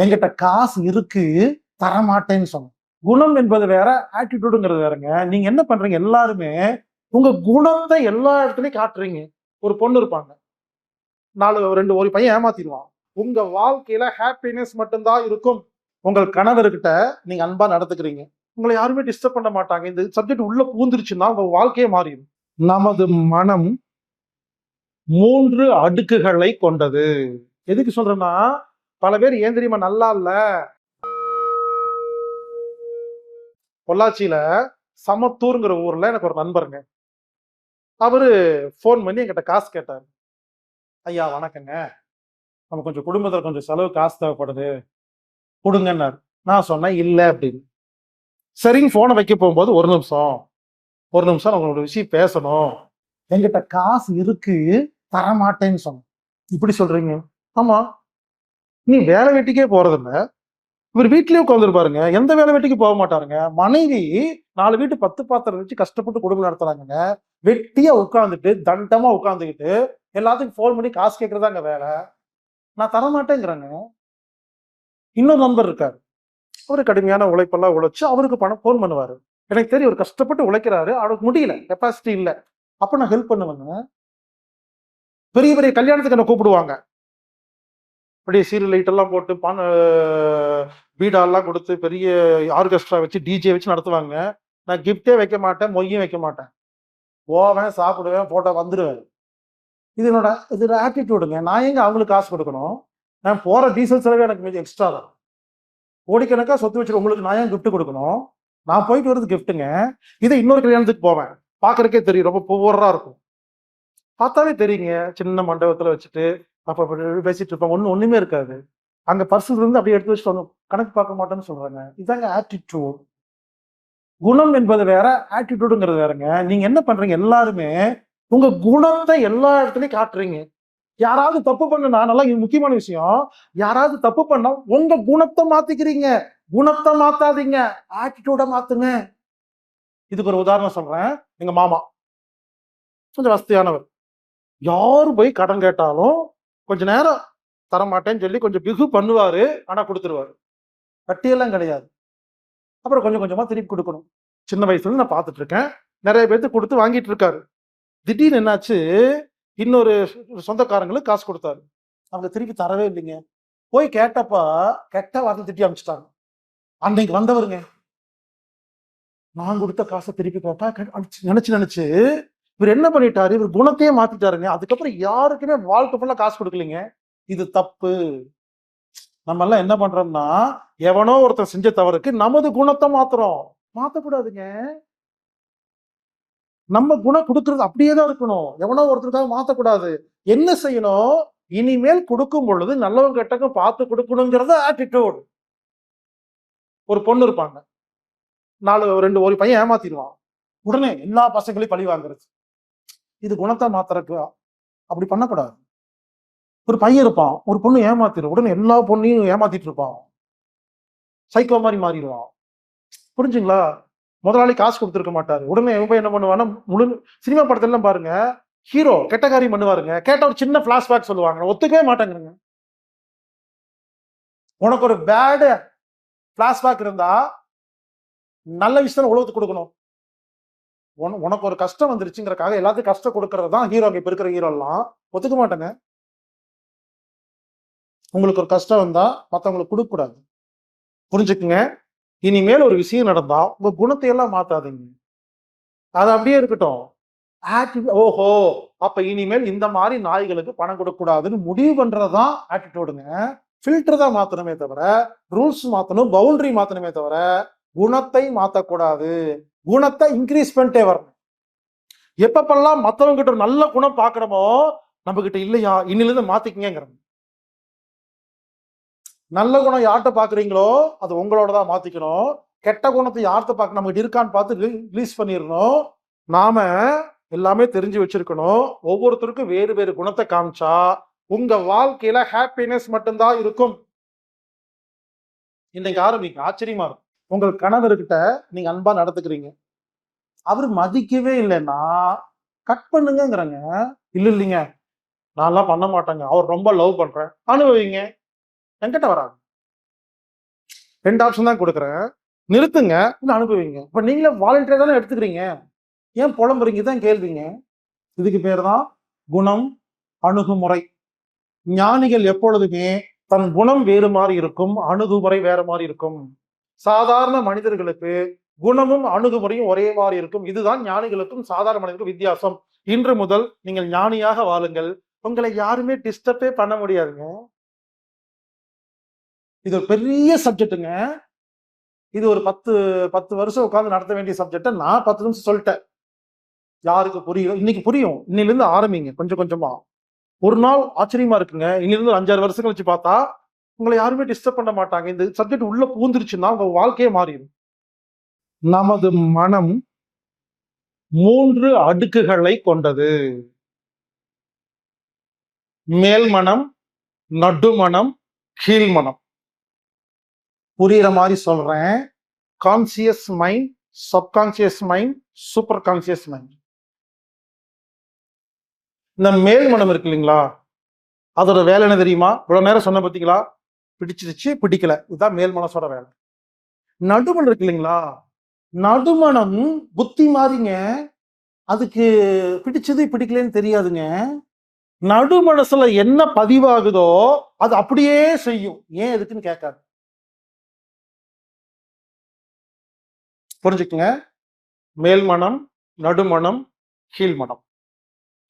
என்கிட்ட காசு இருக்கு தரமாட்டேன்னு சொன்னேன். குணம் என்பது வேற ஆட்டிடியூடுங்கிறது வேறங்க. நீங்க என்ன பண்றீங்க? எல்லாருமே உங்க குணத்தை எல்லா இடத்துலயும் காட்டுறீங்க. ஒரு பொண்ணு இருப்பாங்க. நாலு ரெண்டு ஒரு பையன் ஏமாத்திடுவான். உங்க வாழ்க்கையில ஹாப்பினஸ் மட்டும்தான் இருக்கும். உங்கள் கணவர்கிட்ட நீங்க அன்பா நடத்துக்கிறீங்க. உங்களை யாருமே டிஸ்டர்ப் பண்ண மாட்டாங்க. இந்த சப்ஜெக்ட் உள்ள பூந்துருச்சுன்னா உங்க வாழ்க்கையே மாறிடும். நமது மனம் மூன்று அடுக்குகளை கொண்டது. எதுக்கு சொல்றேன்னா பல பேர் ஏன் தெரியுமா நல்லா இல்ல? பொள்ளாச்சியில சமத்தூர்ங்கிற ஊர்ல எனக்கு ஒரு நண்பருங்க. அவரு ஃபோன் பண்ணி என்கிட்ட காசு கேட்டார். ஐயா வணக்கங்க. நம்ம கொஞ்சம் குடும்பத்துல கொஞ்சம் செலவு காசு தேவைப்படுது. கொடுங்கன்னாரு. நான் சொன்னேன் இல்லை அப்படின்னு. சரிங்க போனை வைக்க போகும்போது ஒரு நிமிஷம். ஒரு நிமிஷம் நான் உங்களோட விஷயம் பேசணும். என்கிட்ட காசு இருக்கு தரமாட்டேன்னு சொன்னேன். இப்படி சொல்றீங்க. ஆமா நீ வேலை வெட்டிக்கே போறதில்ல. இவர் வீட்லயே உட்காந்துருப்பாருங்க எந்த வேலை வெட்டிக்கு போக மாட்டாருங்க. மனைவி நாலு வீட்டு பத்து பாத்திரம் வச்சு கஷ்டப்பட்டு குடும்பம் நடத்துறாங்க வெட்டியா உட்காந்துட்டு தண்டமா உட்காந்துக்கிட்டு எல்லாத்துக்கும் ஃபோன் பண்ணி காசு கேட்கறதாங்க வேலை. நான் தரமாட்டேங்கிறாங்க. இன்னொரு நண்பர் இருக்காரு. அவரு கடுமையான உழைப்பெல்லாம் உழைச்சு அவருக்கு பணம் ஃபோன் பண்ணுவாரு. எனக்கு தெரியும் ஒரு கஷ்டப்பட்டு உழைக்கிறாரு. அவருக்கு முடியல. கெப்பாசிட்டி இல்லை. அப்ப நான் ஹெல்ப் பண்ணுவேங்க. பெரிய பெரிய கல்யாணத்துக்கு என்ன கூப்பிடுவாங்க. அப்படியே சீரியல் லைட் எல்லாம் போட்டு பான பீடாலாம் கொடுத்து பெரிய ஆர்கெஸ்ட்ரா வச்சு டிஜே வச்சு நடத்துவாங்க. நான் கிஃப்டே வைக்க மாட்டேன் மொய்யும் வைக்க மாட்டேன். போவேன் சாப்பிடுவேன் போட்டோ வந்துடுவேன் இது என்னோட இது ஆட்டிடியூடுங்க நான் எங்க அவங்களுக்கு காசு கொடுக்கணும்? நான் போற டீசல் செலவே எனக்கு மீது எக்ஸ்ட்ரா தான். கோடிக்கணக்கா சொத்து வச்சுட்டு உங்களுக்கு நான் ஏன் கிஃப்ட் கொடுக்கணும்? நான் போயிட்டு வரது கிஃப்ட்டுங்க இதை இன்னொரு கல்யாணத்துக்கு போவேன். பார்க்கறதுக்கே தெரியும். ரொம்ப புவரா இருக்கும். பார்த்தாவே தெரியுங்க. சின்ன மண்டபத்துல வச்சுட்டு அப்போ பேசிட்டு இருப்பாங்க ஒன்றும் ஒன்றுமே இருக்காது. அங்கே பர்சல் இருந்து அப்படியே எடுத்து வச்சு வந்து கணக்கு பார்க்க மாட்டேன்னு சொல்கிறாங்க இதாங்க ஆட்டிடியூட் குணம் என்பது வேற ஆட்டிடியூடுங்கிறது வேறங்க. நீங்கள் என்ன பண்ணுறீங்க எல்லாருமே உங்கள் குணத்தை எல்லா இடத்துலையும் காட்டுறீங்க. யாராவது தப்பு பண்ணுனா நல்லா இது முக்கியமான விஷயம் யாராவது தப்பு பண்ணா உங்க குணத்தை மாத்திக்கிறீங்க. குணத்தை மாத்தாதீங்க. ஆட்டிடியூட மாத்துங்க. இதுக்கு ஒரு உதாரணம் சொல்றேன். எங்க மாமா. கொஞ்சம் வசதியானவர். யாரு போய் கடன் கேட்டாலும் கொஞ்ச நேரம் தரமாட்டேன்னு சொல்லி கொஞ்சம் பிகு பண்ணுவாரு ஆனா கொடுத்துருவாரு. கட்டியெல்லாம் கிடையாது. அப்புறம் கொஞ்சம் கொஞ்சமா திருப்பி கொடுக்கணும். சின்ன வயசுல நான் பார்த்துட்டு இருக்கேன் நிறைய பேர்த்து கொடுத்து வாங்கிட்டு இருக்காரு திடீர்னு என்னாச்சு இன்னொரு சொந்தக்காரங்களுக்கு காசு கொடுத்தாரு. அவங்க திருப்பி தரவே இல்லைங்க. போய் கேட்டப்பா கெட்ட வார்த்தை திட்டி அனுப்பிச்சிட்டாங்க அன்னைக்கு வந்தவருங்க. நான் கொடுத்த காசை திருப்பி கேட்டா நினைச்சு நினைச்சு இவர் என்ன பண்ணிட்டாரு? இவர் குணத்தையே மாத்திட்டாருங்க. அதுக்கப்புறம் யாருக்குமே வாழ்க்கை ஃபுல்லா காசு கொடுக்கலைங்க. இது தப்பு. நம்ம எல்லாம் என்ன பண்றோம்னா எவனோ ஒருத்தர் செஞ்ச தவறுக்கு நமது குணத்தை மாத்துறோம். மாத்தக்கூடாதுங்க. நம்ம குணம் கொடுக்கறது அப்படியே தான் இருக்கணும். எவனோ ஒருத்தருக்காக மாத்தக்கூடாது. என்ன செய்யணும்? இனிமேல் கொடுக்கும் பொழுது நல்லவங்க கெட்டவங்க பார்த்து கொடுக்கணுங்கிறத ஆட்டிடியூட் ஒரு பொண்ணு இருப்பாங்க. நாலு ரெண்டு ஒரு பையன் ஏமாத்திடுவான். உடனே எல்லா பசங்களையும் பழி வாங்குறது. இது குணத்தை மாத்துறக்கு அப்படி பண்ணக்கூடாது. ஒரு பையன் இருப்பான் ஒரு பொண்ணு ஏமாத்திடும் உடனே எல்லா பொண்ணையும் ஏமாத்திட்டு இருப்பான் சைக்கோ மாதிரி மாறிடுவான். புரிஞ்சுங்களா? முதலாளி காசு கொடுத்துருக்க மாட்டாரு. உடனே இவன் என்ன பண்ணுவான்னா முழு சினிமா படத்துல எல்லாம் பாருங்க ஹீரோ கெட்டகாரி பண்ணுவாருங்க. கேட்ட ஒரு சின்ன பிளாஷ்பேக் சொல்லுவாங்க. ஒத்துக்கவே மாட்டாங்கிறங்க. உனக்கு ஒரு பேடு பிளாஷ்பேக் இருந்தா நல்ல விஷயம் உலகத்துக்கு கொடுக்கணும். உன- உனக்கு ஒரு கஷ்டம் வந்துருச்சுங்கிறக்காக எல்லாத்துக்கும் கஷ்டம் கொடுக்கறது தான் ஹீரோ இப்ப இருக்கிற ஹீரோ எல்லாம். ஒத்துக்க மாட்டேங்க. உங்களுக்கு ஒரு கஷ்டம் வந்தா மற்றவங்களுக்கு கொடுக்க கூடாது புரிஞ்சுக்குங்க? இனிமேல் ஒரு விஷயம் நடந்தா உங்க குணத்தை எல்லாம் மாத்தாதீங்க. அது அப்படியே இருக்கட்டும். ஆட்டி- ஓஹோ! அப்ப இனிமேல் இந்த மாதிரி நாய்களுக்கு பணம் கொடுக்க கூடாதுன்னு முடிவு பண்றதுதான் ஆட்டிடியூடுங்க ஃபில்டர் தான் மாத்தணுமே தவிர ரூல்ஸ் மாத்தணும் பவுண்டரி மாத்தணுமே தவிர குணத்தை மாத்தக்கூடாது. குணத்தை இன்க்ரீஸ் பண்ணிட்டே வரணும். எப்பப்பெல்லாம் மற்றவங்க கிட்ட ஒரு நல்ல குணம் பார்க்குறோமோ நம்ம கிட்ட இல்லையா? இன்னிலிருந்து மாத்திக்கங்கிறோம் நல்ல குணம் யார்கிட்ட பாக்குறீங்களோ அது உங்களோட தான் மாத்திக்கணும். கெட்ட குணத்தை யார்கிட்ட பார்க்க நம்ம கிட்ட இருக்கான்னு பார்த்து ரிலீஸ் பண்ணிடணும். நாம எல்லாமே தெரிஞ்சு வச்சிருக்கணும். ஒவ்வொருத்தருக்கும் வேறு வேறு குணத்தை காமிச்சா உங்க வாழ்க்கையில ஹாப்பினஸ் மட்டும்தான் இருக்கும். இன்னைக்கு ஆரம்பிக்கும் ஆச்சரியமா இருக்கும். உங்கள் கணவர்கிட்ட நீங்க அன்பா நடத்துக்கிறீங்க அவர் மதிக்கவே இல்லைன்னா கட் பண்ணுங்கங்கிறங்க. இல்ல இல்லைங்க. நான்லாம் பண்ண மாட்டேங்க. அவர் ரொம்ப லவ் பண்றேன். அனுபவிங்க. என்கிட்ட வராது. ரெண்டு ஆப்ஷன் தான் கொடுக்குறேன். நிறுத்துங்க. இல்லை அனுபவிங்க. இப்போ நீங்களே வாலண்டியர் தானே எடுத்துக்கிறீங்க. ஏன் புலம்புறீங்க? தான் கேள்விங்க. இதுக்கு பேர் தான் குணம் அணுகுமுறை. ஞானிகள் எப்பொழுதுமே தன் குணம் வேறு மாதிரி இருக்கும். அணுகுமுறை வேற மாதிரி இருக்கும். சாதாரண மனிதர்களுக்கு குணமும் அணுகுமுறையும் ஒரே மாதிரி இருக்கும். இதுதான் ஞானிகளுக்கும் சாதாரண மனிதர்களுக்கும் வித்தியாசம். இன்று முதல் நீங்கள் ஞானியாக வாழுங்கள். உங்களை யாருமே டிஸ்டர்பே பண்ண முடியாதுங்க. இது ஒரு பெரிய சப்ஜெக்ட்டுங்க இது ஒரு பத்து பத்து வருஷம் உட்கார்ந்து நடத்த வேண்டிய சப்ஜெக்டை நான் பத்து நிமிஷம் சொல்லிட்டேன். யாருக்கு புரியும்? இன்னைக்கு புரியும். இன்னிலிருந்து ஆரம்பிங்க. கொஞ்சம் கொஞ்சமா. ஒரு நாள் ஆச்சரியமா இருக்குங்க. இன்னிலிருந்து ஒரு அஞ்சாறு வருஷம் கழிச்சு பார்த்தா உங்களை யாருமே டிஸ்டர்ப் பண்ண மாட்டாங்க. இந்த சப்ஜெக்ட் உள்ள பூந்துருச்சுன்னா உங்க வாழ்க்கையே மாறிடும். நமது மனம் மூன்று அடுக்குகளை கொண்டது. மேல் மனம் நடுமனம் கீழ்மனம் புரியுற மாதிரி சொல்றேன். Conscious mind subconscious mind super conscious mind இந்த மேல் மனம் இருக்கு இல்லைங்களா? அதோட வேலை என்ன தெரியுமா? இவ்வளவு நேரம் சொன்ன பார்த்தீங்களா? பிடிச்சிருச்சு பிடிக்கல. இதுதான் மேல் மனசோட வேலை. நடுமணம் இருக்கு இல்லைங்களா? நடுமணம் புத்தி மாதிரிங்க அதுக்கு பிடிச்சது பிடிக்கலன்னு தெரியாதுங்க. நடு மனசுல என்ன பதிவாகுதோ அது அப்படியே செய்யும். ஏன் எதுக்குன்னு கேட்காது. புரிஞ்சுக்குங்க? மேல் மனம் நடுமணம் கீழ் மனம்.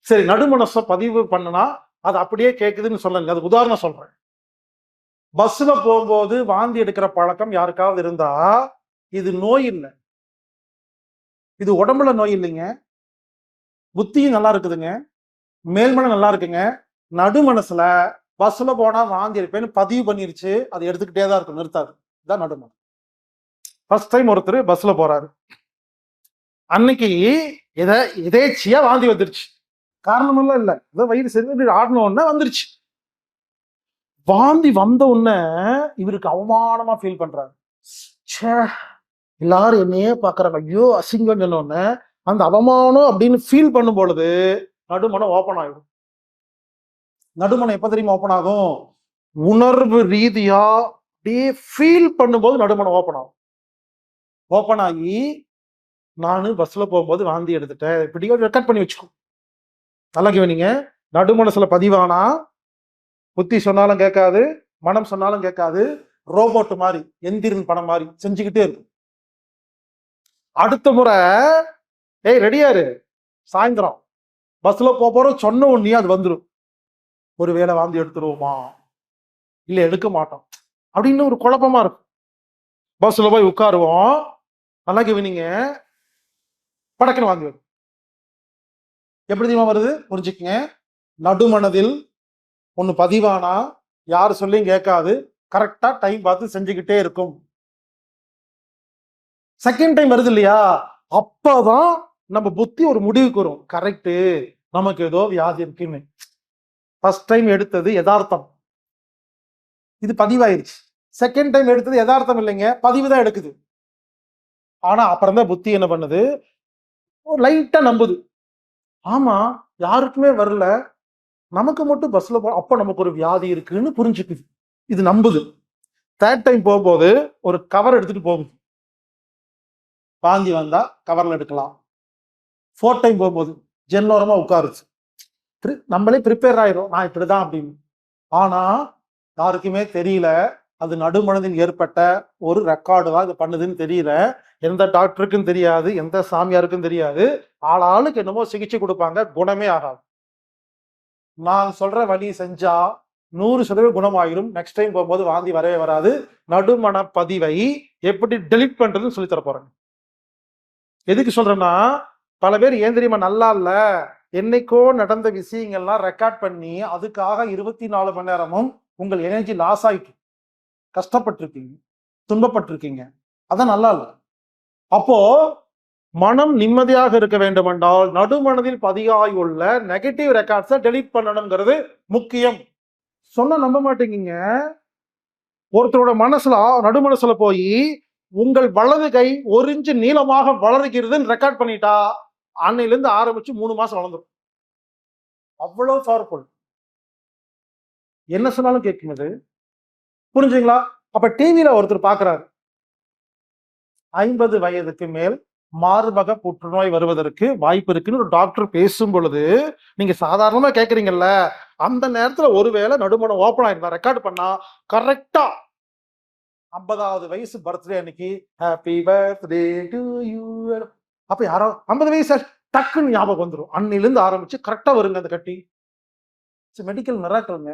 சரி நடுமனசை பதிவு பண்ணனா அது அப்படியே கேட்குதுன்னு சொல்லல அது உதாரணம் சொல்றேன். பஸ்ல போகும்போது வாந்தி எடுக்கிற பழக்கம் யாருக்காவது இருந்தா இது நோய் இல்லை. இது உடம்புல நோய் இல்லைங்க. புத்தியும் நல்லா இருக்குதுங்க. மேல்மனம் நல்லா இருக்குங்க. நடு மனசுல பஸ்ல போனா வாந்தி எடுப்பேன்னு பதிவு பண்ணிருச்சு அதை எடுத்துக்கிட்டே தான் இருக்கும் நிறுத்தாது. இதான் நடுமனம் ஃபர்ஸ்ட் டைம் ஒருத்தர் பஸ்ல போறாரு. அன்னைக்கு இதை எதேச்சியா வாந்தி வந்துருச்சு. காரணமெல்லாம் இல்லை. ஏதோ வயிறு சரி ஆடணும்னா வந்துருச்சு. வாந்தி வந்த உடனே இவருக்கு அவமானமா ஃபீல் பண்றாரு. ச்சே எல்லாரும் என்னையே பாக்குறாங்க ஐயோ அசிங்கம் சொன்ன அந்த அவமானம் அப்படின்னு ஃபீல் பண்ணும் பொழுது நடுமனம் ஓப்பன் ஆகிடும் நடுமனம் எப்ப தெரியுமா ஓப்பன் ஆகும்? உணர்வு ரீதியா அப்படியே ஃபீல் பண்ணும்போது நடுமனம் ஓப்பன் ஆகும். ஓப்பன் ஆகி நான் பஸ்ல போகும்போது வாந்தி எடுத்துட்டேன். இப்படியோ ரெக்கார்ட் பண்ணி வச்சுக்கோ. நல்லா கேவனிங்க. நடுமனசுல பதிவானா? புத்தி சொன்னாலும் கேட்காது மனம் சொன்னாலும் கேட்காது ரோபோட் மாதிரி எந்திரன் படம் மாதிரி செஞ்சுக்கிட்டே இருக்கும். அடுத்த முறை ஏய் ரெடியாரு சாயந்தரம். பஸ்ல போக போறோம் சொன்ன உடனே அது வந்துடும் ஒரு வேளை வாந்தி எடுத்துருவோமா? இல்லை எடுக்க மாட்டோம். அப்படின்னு ஒரு குழப்பமா இருக்கும். பஸ்ல போய் உட்காருவோம். நல்லா கவனிங்க படக்குன்னு வாங்கி வரும். எப்படி தெரியுமா வருது? புரிஞ்சுக்கங்க. நடுமனதில் ஒன்று பதிவானா? யார் சொல்லியும் கேட்காது. கரெக்டாக டைம் பார்த்து செஞ்சுக்கிட்டே இருக்கும். செகண்ட் டைம் வருது இல்லையா? அப்போதான் நம்ம புத்தி ஒரு முடிவுக்கு வரும். கரெக்டு நமக்கு ஏதோ வியாதி இருக்குன்னு. ஃபர்ஸ்ட் டைம் எடுத்தது யதார்த்தம். இது பதிவாயிருச்சு. செகண்ட் டைம் எடுத்தது யதார்த்தம் இல்லைங்க. பதிவு தான் எடுக்குது. ஆனா அப்புறம் தான் புத்தி என்ன பண்ணுது? லைட்டா நம்புது. ஆமா யாருக்குமே வரல. நமக்கு மட்டும் பஸ்ல போ அப்ப நமக்கு ஒரு வியாதி இருக்குன்னு புரிஞ்சுக்குது. இது நம்புது. தேர்ட் டைம் போகும்போது ஒரு கவர் எடுத்துட்டு போகுது வாந்தி வந்தா கவர்ல எடுக்கலாம். ஃபோர்த் டைம் போகும்போது ஜென்னோரமா உட்காருச்சு நம்மளே ப்ரிப்பேர் ஆயிரும். நான் இப்படிதான் அப்படின்னு. ஆனா யாருக்குமே தெரியல. அது நடுமனதில் ஏற்பட்ட ஒரு ரெக்கார்டு தான் இது பண்ணுதுன்னு தெரியல. எந்த டாக்டருக்கும் தெரியாது எந்த சாமியாருக்கும் தெரியாது. ஆளாளுக்கு என்னமோ சிகிச்சை கொடுப்பாங்க. குணமே ஆகாது. நான் சொல்ற வழி செஞ்சா நூறு சதவீதம் குணமாயிரும். நெக்ஸ்ட் டைம் போகும்போது வாந்தி வரவே வராது. நடுமண பதிவை எப்படி டெலிட் பண்றதுன்னு சொல்லி தர எதுக்கு சொல்றேன்னா பல பேர் ஏன் தெரியுமா நல்லா இல்ல? என்னைக்கோ நடந்த விஷயங்கள்லாம் ரெக்கார்ட் பண்ணி அதுக்காக இருபத்தி நாலு மணி நேரமும் உங்கள் எனர்ஜி லாஸ் ஆயிட்டு கஷ்டப்பட்டிருக்கீங்க துன்பப்பட்டிருக்கீங்க. அதான் நல்லா இல்லை. அப்போ மனம் நிம்மதியாக இருக்க வேண்டுமென்றால் நடுமனதில் பதிவாயுள்ள நெகட்டிவ் ரெக்கார்ட்ஸை டெலீட் பண்ணணுங்கிறது முக்கியம். சொன்ன நம்ப மாட்டேங்கிங்க. ஒருத்தரோட மனசுல நடுமனசுல போய் உங்கள் வலது கை ஒரு இன்ச்சு நீளமாக வளர்கிறதுன்னு ரெக்கார்ட் பண்ணிட்டா அன்னையிலேருந்து ஆரம்பிச்சு மூணு மாசம் வளர்ந்துடும் அவ்வளவு பவர்ஃபுல் என்ன சொன்னாலும் கேட்கும் இது. புரிஞ்சுங்களா? அப்ப டிவியில ஒருத்தர் பாக்குறாரு. ஐம்பது வயதுக்கு மேல் மார்பக புற்றுநோய் வருவதற்கு வாய்ப்பு இருக்குன்னு ஒரு டாக்டர் பேசும் பொழுது நீங்க சாதாரணமா கேக்குறீங்கல்ல அந்த நேரத்துல ஒருவேளை நடுமணம் ஓப்பன் ஆயிருந்தா ரெக்கார்ட் பண்ணா கரெக்டா ஐம்பதாவது வயசு பர்த்டே அன்னைக்கு ஹாப்பி பர்த்டே டு யூ அப்ப யாரோ ஐம்பது வயசு டக்குன்னு ஞாபகம் வந்துடும் அன்னிலிருந்து ஆரம்பிச்சு கரெக்டா வருங்க அந்த கட்டி. மெடிக்கல் மிராக்கல்ங்க